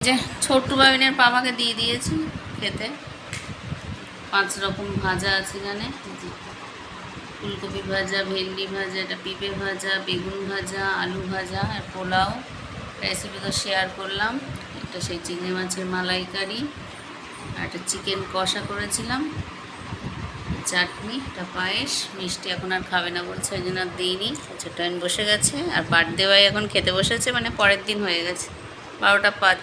যে ছোট্টু বাবিনের পাপাকে দিয়ে দিয়েছি খেতে। পাঁচ রকম ভাজা আছে এখানে। ফুলকপি ভাজা, ভেন্ডি ভাজা, এটা পেঁপে ভাজা, বেগুন ভাজা, আলু ভাজা আর পোলাও। রেসিপি তো শেয়ার করলাম। এটা সেই চিংড়ি মাছের মালাইকারি আর একটা চিকেন কষা করেছিলাম। চাটনি, একটা পায়েস। মিষ্টি এখন আর খাবে না বলছে, ওই জন্য আর দিইনি। ছোট বসে গেছে। আর বার্থডে বয় এখন খেতে বসেছে মানে পরের দিন হয়ে গেছে। বারোটা পাঁচ।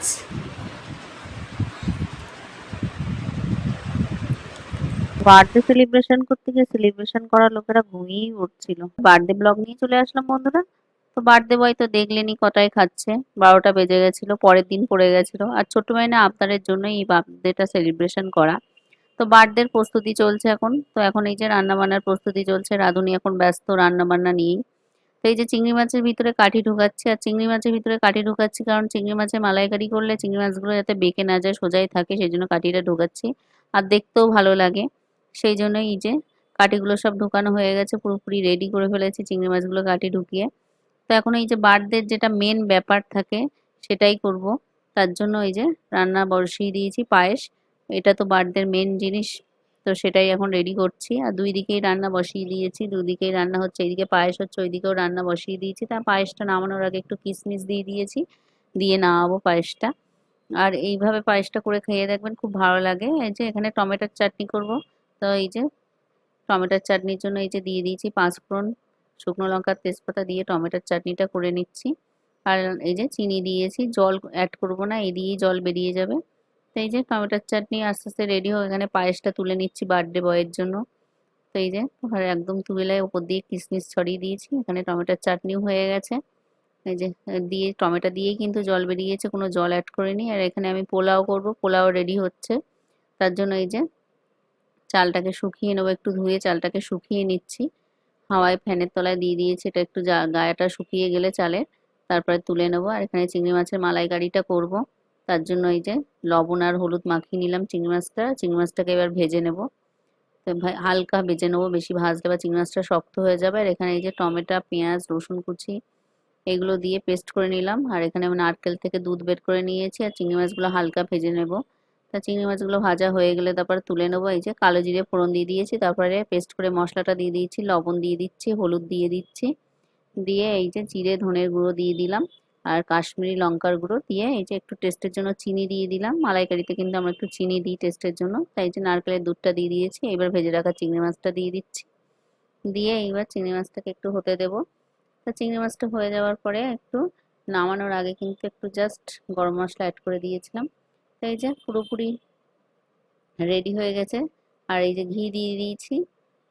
বার্থডে সেলিব্রেশন করতে গিয়ে সেলিব্রেশন করার লোকেরা ঘুমিয়েই উঠছিল। বার্থডে ব্লগ নিয়ে চলে আসলাম বন্ধুরা। তো বার্থডে বয় তো দেখলেনি কটায় খাচ্ছে। বারোটা বেজে গেছিল, পরের দিন পড়ে গেছিল। আর ছোট মাইনা আপনাদের জন্যই এই বার্থডেটা সেলিব্রেশন করা। তো বার্থডের প্রস্তুতি চলছে এখন। তো এখন এই যে রান্নাবান্নার প্রস্তুতি চলছে, রাঁধুনি এখন ব্যস্ত রান্না বান্না নিয়েই। এই যে চিংড়ি মাছের ভিতরে কাঠি ঢুকাচ্ছি, আর চিংড়ি মাছের ভিতরে কাঠি ঢুকাচ্ছি কারণ চিংড়ি মাছের মালাইকারি করলে চিংড়ি মাছগুলো যাতে বেঁকে না যায়, সোজাই থাকে, সেই জন্য কাঠিটা ঢুকাচ্ছি। আর দেখতেও ভালো লাগে। সেই জন্যই এই যে কাঠিগুলো সব ঢুকানো হয়ে গেছে, পুরোপুরি রেডি করে ফেলেছি চিংড়ি মাছগুলো কাঠি ঢুকিয়ে। তো এখন এই যে বার্থডের যেটা মেন ব্যাপার থাকে, সেটাই করব। তার জন্য এই যে রান্না বসিয়ে দিয়েছি, পায়েস। এটা তো বার্থডের মেন জিনিস। তো সেটাই এখন রেডি করছি। আর দুই দিকেই রান্না বসিয়ে দিয়েছি। দুদিকেই রান্না হচ্ছে, এইদিকে পায়েস হচ্ছে, ওইদিকেও রান্না বসিয়ে দিয়েছি। তা পায়েসটা নামানোর আগে একটু কিশমিশ দিয়ে দিয়েছি, দিয়ে নামাবো পায়েসটা। আর এইভাবে পায়েসটা করে খেয়ে দেখবেন খুব ভালো লাগে। এই যে এখানে টমেটোর চাটনি করব। তো এই যে টমেটোর চাটনির জন্য এই যে দিয়ে দিয়েছি পাঁচ ফোড়ন শুকনো লঙ্কার তেজপাতা দিয়ে টমেটোর চাটনিটা করে নিচ্ছি। আর এই যে চিনি দিয়েছি, জল অ্যাড করব না, এই দিয়েই জল বেরিয়ে যাবে। এই যে টমেটোর চাটনি আস্তে আস্তে রেডি হয়ে এখানে পায়েসটা তুলে নিচ্ছি বার্থডে বয়ের জন্য। তো এই যে একদম তুলে ওপর দিয়ে কিশমিশ ছড়িয়ে দিয়েছি। এখানে টমেটোর চাটনিও হয়ে গেছে। এই যে দিয়ে টমেটো দিয়েই কিন্তু জল বেরিয়েছে, কোনো জল অ্যাড করিনি। আর এখানে আমি পোলাও করব, পোলাও রেডি হচ্ছে। তার জন্য এই যে চালটাকে শুকিয়ে নেব, একটু ধুয়ে চালটাকে শুকিয়ে নিচ্ছি। হাওয়ায় ফ্যানের তলায় দিয়ে দিয়েছি, এটা একটু গায়েটা শুকিয়ে গেলে চালের। তারপরে তুলে নেব। আর এখানে চিংড়ি মাছের মালাইকারিটা করব। তার জন্য এই যে লবণ আর হলুদ মাখিয়ে নিলাম চিংড়ি মাছটা। চিংড়ি মাছটাকে এবার ভেজে নেব। হালকা ভেজে নেব, বেশি ভাজলে বা চিংড়ি মাছটা শক্ত হয়ে যাবে। আর এখানে এই যে টমেটো, পেঁয়াজ, রসুন কুচি এগুলো দিয়ে পেস্ট করে নিলাম। আর এখানে আমি নারকেল থেকে দুধ বের করে নিয়েছি আর চিংড়ি মাছগুলো হালকা ভেজে নেব। তা চিংড়ি মাছগুলো ভাজা হয়ে গেলে তারপর তুলে নেব। এই যে কালো জিরে ফোড়ন দিয়ে দিয়েছি, তারপরে পেস্ট করে মশলাটা দিয়ে দিয়েছি, লবণ দিয়ে দিচ্ছি, হলুদ দিয়ে দিচ্ছি। দিয়ে এই যে জিরে, ধনের গুঁড়ো দিয়ে দিলাম। আর কাশ্মীরি লঙ্কার গুঁড়ো দিয়ে এই যে একটু টেস্টের জন্য চিনি দিয়ে দিলাম। মালাইকারিতে কিন্তু আমরা একটু চিনি দিই টেস্টের জন্য। তাই যে নারকেলের দুধটা দিয়ে দিয়েছি। এবার ভেজে রাখা চিংড়ি মাছটা দিয়ে দিচ্ছি। দিয়ে এইবার চিংড়ি মাছটাকে একটু হতে দেব। তা চিংড়ি মাছটা হয়ে যাওয়ার পরে একটু নামানোর আগে কিন্তু একটু জাস্ট গরম মশলা অ্যাড করে দিয়েছিলাম। তাই যে পুরোপুরি রেডি হয়ে গেছে। আর এই যে ঘি দিয়ে দিয়েছি।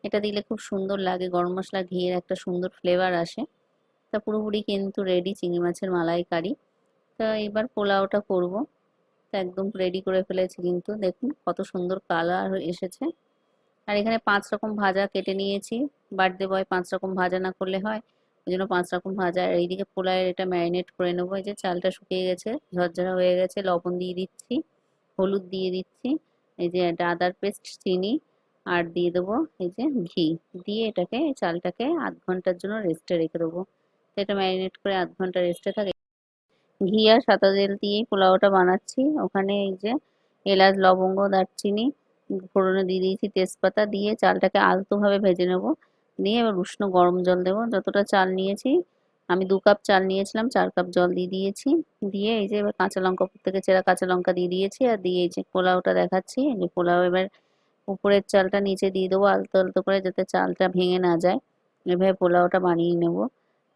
এটা দিলে খুব সুন্দর লাগে। গরম মশলা ঘিয়ের একটা সুন্দর ফ্লেভার আসে। তা পুরোপুরি কিন্তু রেডি চিংড়ি মাছের মালাইকারি। তা এবার পোলাওটা করব। তা একদম রেডি করে ফেলেছি কিন্তু। দেখুন কত সুন্দর কালার এসেছে। আর এখানে পাঁচ রকম ভাজা কেটে নিয়েছি। বার্থডে বয় পাঁচ রকম ভাজা না করলে হয়। ওই জন্য পাঁচ রকম ভাজা। আর এইদিকে পোলাওয়ের এটা ম্যারিনেট করে নেব। এই যে চালটা শুকিয়ে গেছে, ঝরঝরা হয়ে গেছে, লবণ দিয়ে দিচ্ছি, হলুদ দিয়ে দিচ্ছি। এই যে এটা আদার পেস্ট, চিনি আর দিয়ে দেবো এই যে ঘি। দিয়ে এটাকে, চালটাকে আধ ঘণ্টার জন্য রেস্টে রেখে দেবো। এটা ম্যারিনেট করে আধ ঘণ্টা রেস্টে থাকে। ঘি আর সাদা তেল দিয়েই পোলাওটা বানাচ্ছি। ওখানে এই যে এলাচ, লবঙ্গ, দারচিনি, ফোড়নে দিয়ে দিয়েছি তেজপাতা দিয়ে চালটাকে আলতোভাবে ভেজে নেব। নিয়ে এবার উষ্ণ গরম জল দেবো। যতটা চাল নিয়েছি, আমি দু কাপ চাল নিয়েছিলাম, চার কাপ জল দিয়ে দিয়েছি। দিয়ে এই যে এবার কাঁচা লঙ্কা থেকে চেরা কাঁচা লঙ্কা দিয়ে দিয়েছি। আর দিয়ে এই যে পোলাওটা দেখাচ্ছি, এই যে পোলাও এবার উপরের চালটা নিচে দিয়ে দেবো আলতো আলতো করে যাতে চালটা ভেঙে না যায়। এভাবে পোলাওটা বানিয়ে নেব।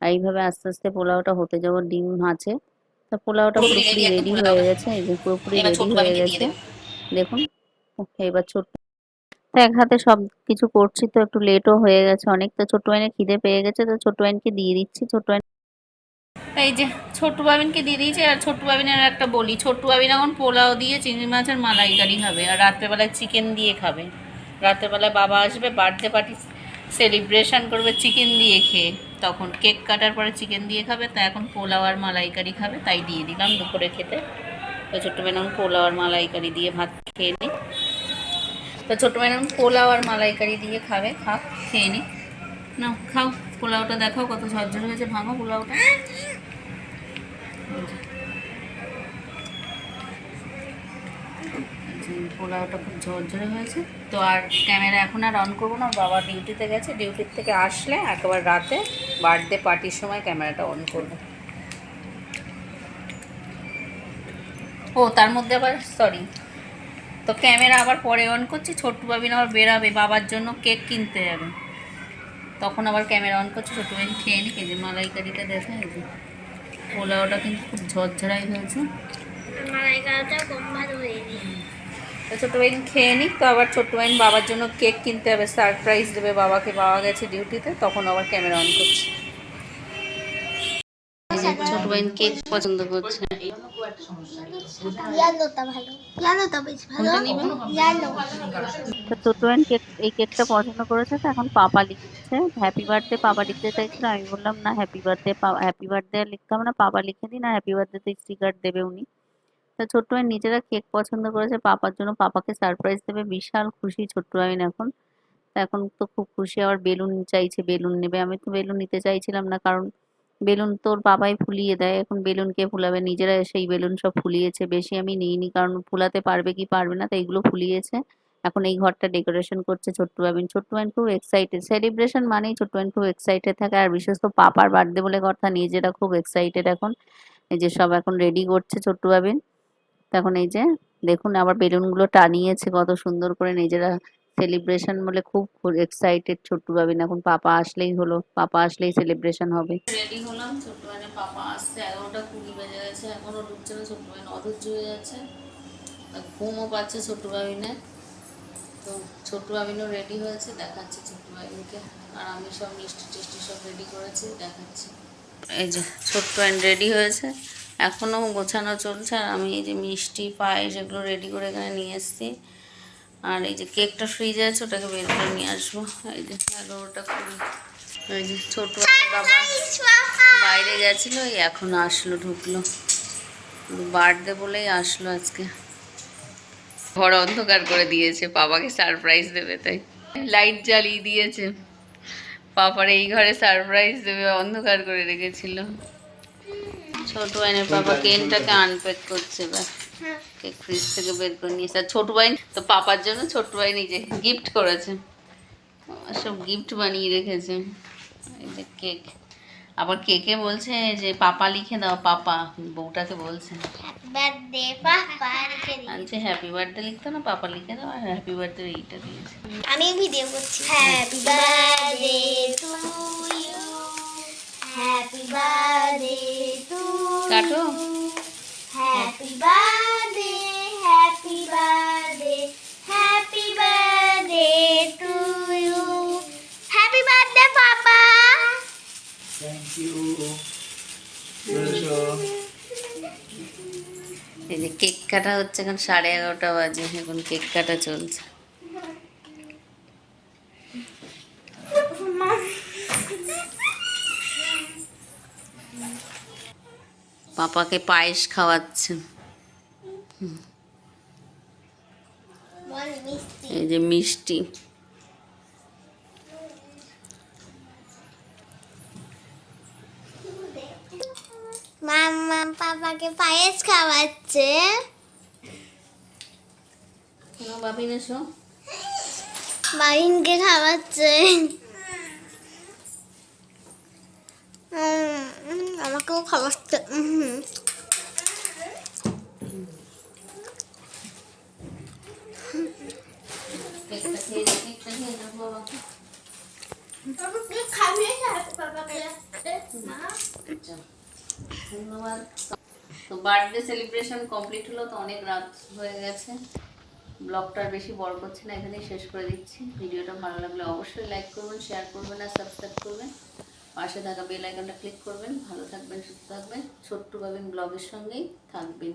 আর এইভাবে আস্তে আস্তে পোলাওটা হতে যাব ডিম আছে। তা পোলাওটা পুরোপুরি রেডি হয়ে গেছে এই যে পুরোপুরি রেডি হয়ে গেছে। দেখুন এবার ছোট্ট তো এক হাতে সব কিছু করছি তো একটু লেটও হয়ে গেছে অনেক। তো ছোট ওয়াইনের খিদে পেয়ে গেছে তো ছোট ওয়াইনকে দিয়ে দিচ্ছি। ছোট ওয়াইন এই যে ছোট্টু বাবিনকে দিয়ে দিয়েছি আর ছোট্টু বাবিনের একটা বলি। ছোট্টু বাবিন এখন পোলাও দিয়ে চিংড়ি মাছের মালাইকারি খাবে আর রাত্রেবেলায় চিকেন দিয়ে খাবে। রাত্রেবেলায় বাবা আসবে বার্থডে পার্টি সেলিব্রেশন করবে চিকেন দিয়ে খেয়ে। তখন কেক কাটার পরে চিকেন দিয়ে খাবে, তা এখন পোলাও আর মালাইকারি খাবে, তাই দিয়ে দিলাম দুপুরে খেতে। তো ছোট্ট ম্যাডাম পোলাও আর মালাইকারি দিয়ে ভাত খেয়ে নিই তো ছোট্ট ম্যাডাম পোলাও আর মালাইকারি দিয়ে খাবে খাও খেয়ে নিই না খাও, পোলাওটা দেখাও কত ঝরঝর হয়েছে, ভাঙো পোলাওটা। পোলাওটা খুব ঝরঝরে হয়েছে। তো আর ক্যামেরা এখন আর অন করব না বাবা ডিউটিতে গেছে ডিউটির থেকে আসলে একেবারে রাতে বার্থডে পার্টির সময় ক্যামেরাটা অন করব। ও তার মধ্যে আবার সরি তো ক্যামেরা আবার পরে অন করছি ছোট্টু বাবিন আবার বেরাবে বাবার জন্য কেক কিনতে যাবে। তখন আবার ক্যামেরা অন করছি ছোট্টু বাবিন খেয়ে নি যে মালাইকারিটা দেখা যে পোলাওটা কিন্তু খুব ঝরঝরাই হয়েছে। মালাইকাটা কম ভালো হয়নি তো ছোট্ট বাইন খেয়ে নিক। তো আবার ছোট্ট বাইন বাবার জন্য কেক কিনতে হবে সারপ্রাইজ দেবে বাবাকে। বাবা গেছে ডিউটিতে তখন আবার ক্যামেরা অন করছে। ছোট বাইন কেক পছন্দ করছে। তো টোটোয়েন কেক এই কেকটা পছন্দ করেছে তো এখন পাপা লিখছে। হ্যাপি বার্থডে পাপা লিখতে চাইছিল। আমি বললাম না হ্যাপি বার্থডে হ্যাপি বার্থডে লিখতে হবে না পাপা লিখে দিন আর হ্যাপি বার্থডে তো স্টিকার দেবে উনি। তো ছোট্ট ভাই নিজেরা কেক পছন্দ করেছে, পাপার জন্য পাপাকে সারপ্রাইজ দেবে। বিশাল খুশি ছোট্ট ভাই এখন। এখন তো খুব খুশি, আবার বেলুন চাইছে, বেলুন নেবে। আমি তো বেলুন নিতে চাইছিলাম না, কারণ বেলুন তোর বাবাই ফুলিয়ে দেয়। এখন বেলুন কে ফুলাবে? নিজেরা সেই বেলুন সব ফুলিয়েছে। বেশি আমি নিইনি, কারণ ফুলাতে পারবে কি পারবে না, তো এইগুলো ফুলিয়েছে। এখন এই ঘরটা ডেকোরেশন করছে ছোট্ট বাবিন ছোট্ট বাবিন খুব এক্সাইটেড সেলিব্রেশন মানেই ছোট্ট বাবিন খুব এক্সাইটেড থাকে। আর বিশেষ তো পাপার বার্থডে বলে কথা নিজেরা খুব এক্সাইটেড এখন। এই যে সব এখন রেডি করছে ছোট্ট বাবিন তো এখন এই যে দেখুন আবার বেলুনগুলো টানিয়েছে কত সুন্দর করে নিজেরা সেলিব্রেশন বলে খুব এক্সাইটেড ছোট্ট বাবিন এখন পাপা আসলেই হলো, পাপা আসলেই সেলিব্রেশন হবে। রেডি হলাম ছোট্ট বাবিনের পাপা আসছে, এগারোটা কুড়ি বেজে গেছে, এখনও ঢুকছে না ছোট্ট বাবিন অধৈর্য হয়ে যাচ্ছে। ঘুমও পাচ্ছে ছোট্ট বাবিনের তো ছোট্ট বাবিনও রেডি হয়েছে, দেখাচ্ছে ছোট্ট বাবিনকে আর আমি সব মিষ্টি টিষ্টি সব রেডি করেছি, দেখাচ্ছি। এই যে ছোট্ট বাবিন রেডি হয়েছে। এখনও গোছানো চলছে আর আমি এই যে মিষ্টি পায়েস এগুলো রেডি করে এখানে নিয়ে এসেছি। আর এই যে কেকটা ফ্রিজে আছে ওটাকে বের করে নিয়ে আসব। এই যে এগারোটা কুড়ি। এই যে ছোট বাবা বাইরে গেছিল এই এখন আসলো ঢুকলো। বার্থডে বলেই আসলো আজকে। ঘর অন্ধকার করে দিয়েছে বাবাকে সারপ্রাইজ দেবে তাই। লাইট জ্বালিয়ে দিয়েছে। পাপার এই ঘরে সারপ্রাইজ দেবে অন্ধকার করে রেখেছিল। ছোট বাইনের বাবা কেনটাকে আনপ্যাক করছে এবার কেক ফ্রিজ থেকে বের করে নিয়েছে আর ছোট বাইন তো পাপার জন্য ছোট ভাই নিজে গিফট করেছে। সব গিফট বানিয়ে রেখেছে। এই যে কেক। আবার কেকে বলছে যে পাপা লিখে দাও পাপা। বউটাকে বলছে। বার্থডে পাপা লিখে দিই আনছে হ্যাপি বার্থডে লিখতো না পাপা লিখে দাও আর হ্যাপি বার্থডে এইটা দিয়েছে। আমি ভিডিও করছি। Happy birthday to you happy birthday to কাটো happy birthday happy birthday happy birthday to you happy birthday papa Thank you. Pleasure. এই যে কেক কাটা হচ্ছে এখন সাড়ে এগারোটা বাজে এখন কেক কাটা চলছে। পাপাকে পায়েস খাওয়াচ্ছে। এই যে মিষ্টি। মাম্মা পাপাকে পায়েস খাওয়াচ্ছে। বাবিন এসো। মারিনকে খাওয়াচ্ছে। আমাকেও খাওয়াচ্ছে বার্থডে সেলিব্রেশন কমপ্লিট তো অনেক রাত হয়ে গেছে। বেশি বড় না, এখানেই শেষ করে দিচ্ছি। ভিডিওটা ভালো লাগলে অবশ্যই লাইক করবেন শেয়ার করবেন আর সাবস্ক্রাইব করবেন। পাশে থাকা বেল আইকনটা ক্লিক করবেন, ভালো থাকবেন, সুস্থ থাকবেন। ছোট্ট পাবেন ব্লগের সঙ্গেই থাকবেন।